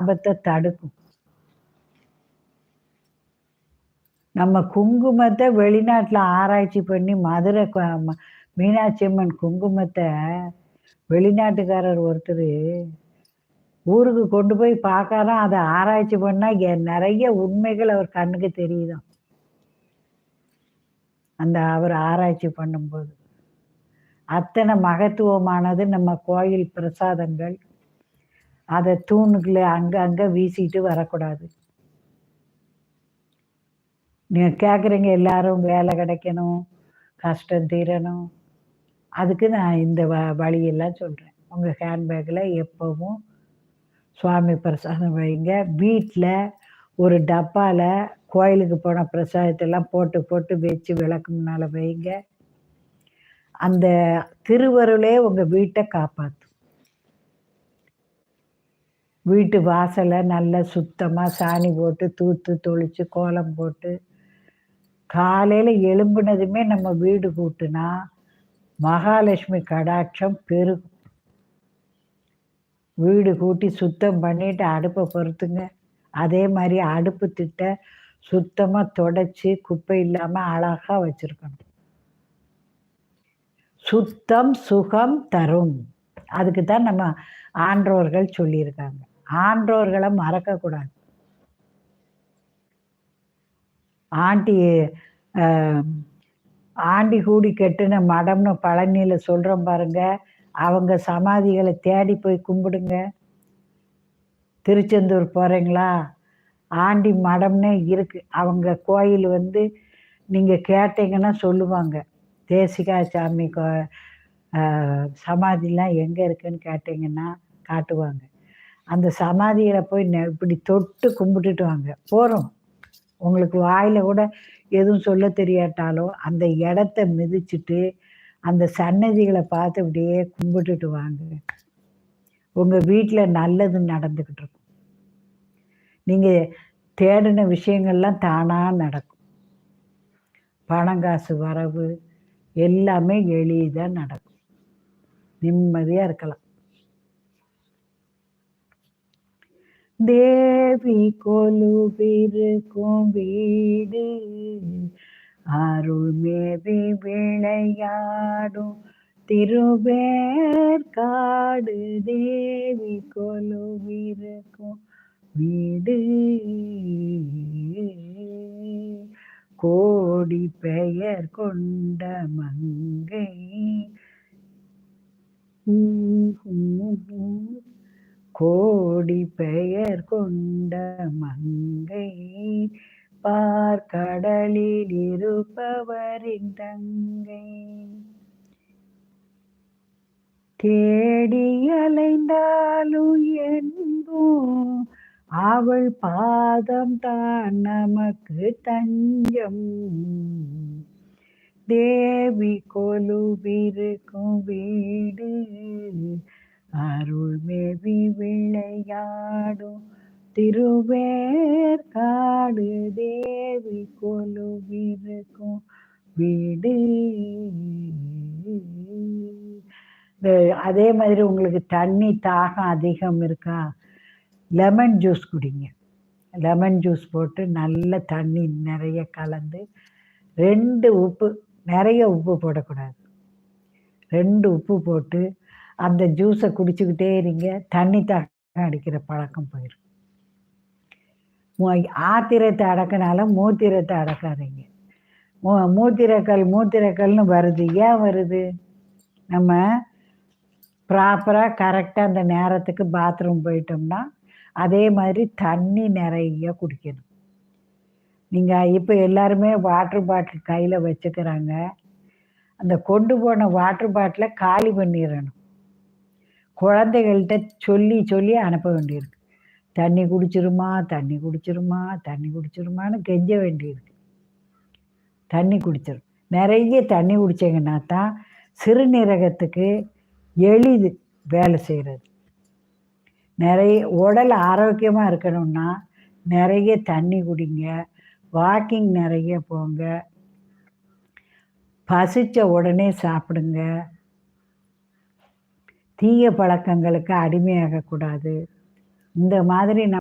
ஆபத்தை தடுக்கும். நம்ம குங்குமத்தை வெளிநாட்டில் ஆராய்ச்சி பண்ணி மதுரை மீனாட்சி அம்மன் குங்குமத்தை வெளிநாட்டுக்காரர் ஒருத்தர் ஊருக்கு கொண்டு போய் பார்க்கறான் அதை ஆராய்ச்சி பண்ணால் நிறைய உண்மைகள் அவர் கண்ணுக்கு தெரியுதான். அந்த அவர் ஆராய்ச்சி பண்ணும்போது. அத்தனை மகத்துவமானது நம்ம கோயில் பிரசாதங்கள் அதை தூணுக்குள்ளே அங்கே அங்கே வீசிட்டு வரக்கூடாது. நீங்கள் கேட்குறீங்க எல்லாரும் வேலை கிடைக்கணும் கஷ்டம் தீரணும். அதுக்கு நான் இந்த வ வழியெல்லாம் சொல்கிறேன் உங்கள் ஹேண்ட்பேக்கில் எப்போவும் சுவாமி பிரசாதம் வைங்க. வீட்டில் ஒரு டப்பாவில் கோயிலுக்கு போன பிரசாதத்தெல்லாம் போட்டு போட்டு வச்சு விளக்கு முன்னால் வைங்க. அந்த திருவருளே உங்கள் வீட்டை காப்பாற்றும் வீட்டு வாசலை நல்லா சுத்தமாக சாணி போட்டு தூத்து தொளித்து கோலம் போட்டு காலையில் எழும்புனதுமே நம்ம வீடு கூட்டுனா மகாலட்சுமி கடாட்சம் பெருகும். வீடு கூட்டி சுத்தம் பண்ணிட்டு அடுப்பை பொறுத்துங்க. அதே மாதிரி அடுப்பு திட்ட சுத்தமாக தொடச்சி குப்பை இல்லாமல் அழகாக வச்சுருக்கணும். சுத்தம் சுகம் தரும். அதுக்கு தான் நம்ம ஆன்றோர்கள் சொல்லியிருக்காங்க. ஆன்றோர்களை மறக்கக்கூடாது. ஆண்டி ஆண்டி கூடி கெட்டுன மடம்னு பழனியில் சொல்கிறோம் பாருங்க. அவங்க சமாதிகளை தேடி போய் கும்பிடுங்க. திருச்செந்தூர் போகிறீங்களா ஆண்டி மடம்னே இருக்குது அவங்க கோயில் வந்து நீங்கள் கேட்டீங்கன்னா சொல்லுவாங்க. தேசிகா சாமி கோ சமாதிலாம் எங்கே இருக்குன்னு கேட்டிங்கன்னா காட்டுவாங்க. அந்த சமாதியில் போய் இப்படி தொட்டு கும்பிட்டுட்டு வாங்க. போகிறோம் உங்களுக்கு வாயில் கூட எதுவும் சொல்ல தெரியாட்டாலும் அந்த இடத்த மிதிச்சுட்டு அந்த சன்னதிகளை பார்த்து அப்படியே கும்பிட்டுட்டு வாங்க. உங்கள் வீட்டில் நல்லது நடந்துக்கிட்டு இருக்கும். நீங்கள் தேடின விஷயங்கள்லாம் தானாக நடக்கும். பணம் காசு வரவு எல்லாமே எளிதாக நடக்கும். நிம்மதியாக இருக்கலாம். தேவி கொலுவிருக்கும் வீடு அருள்மேவி விளையாடும் திருவேற்காடு தேவி கொலுவிருக்கும் வீடு கோடி பெயர் கொண்ட மங்கை கோடி பெயர் கொண்ட மங்கை பார்க்கடலில் இருப்பவரின் தங்கை. தேடி அலைந்தாலும் என்போம் அவள் பாதம் தான் நமக்கு தஞ்சம். தேவி கொலுவிருக்கும் வீடு அருள்மேவி விளையாடும் திருவேற்காடு தேவி கொலுவிருக்கும் வீடு. அதே மாதிரி உங்களுக்கு தண்ணி தாகம் அதிகம் இருக்கா? லெமன் ஜூஸ் குடிங்க. லெமன் ஜூஸ் போட்டு நல்ல தண்ணி நிறைய கலந்து ரெண்டு உப்பு நிறைய உப்பு போடக்கூடாது. ரெண்டு உப்பு போட்டு அந்த ஜூஸை குடிச்சுக்கிட்டே இருங்க. தண்ணி தாக்கம் அடிக்கிற பழக்கம் போயிடும் ஆத்திரத்தை அடக்கினால மூத்திரத்தை அடக்காதீங்க. மூ மூத்திரக்கல் மூத்திரக்கல்னு வருது. ஏன் வருது? நம்ம ப்ராப்பராக கரெக்டாக அந்த நேரத்துக்கு பாத்ரூம் போயிட்டோம்னா அதே மாதிரி தண்ணி நிறைய குடிக்கணும். நீங்கள் இப்போ எல்லாருமே வாட்ரு பாட்டில் கையில் வச்சுக்கிறாங்க. அந்த கொண்டு போன வாட்ரு பாட்டிலை காலி பண்ணிடணும். குழந்தைகள்கிட்ட சொல்லி சொல்லி அனுப்ப வேண்டியிருக்கு. தண்ணி குடிச்சிருமா தண்ணி குடிச்சிருமா தண்ணி குடிச்சிருமான்னு கெஞ்ச வேண்டியிருக்கு. தண்ணி குடிச்சிடும் நிறைய தண்ணி குடிச்சிங்கன்னா தான் சிறுநீரகத்துக்கு எளிது வேலை செய்கிறது நிறைய உடல் ஆரோக்கியமாக இருக்கணும்னா நிறைய தண்ணி குடிங்க வாக்கிங் நிறைய போங்க பசித்த உடனே சாப்பிடுங்க தீய பழக்கங்களுக்கு அடிமையாகக்கூடாது. இந்த மாதிரி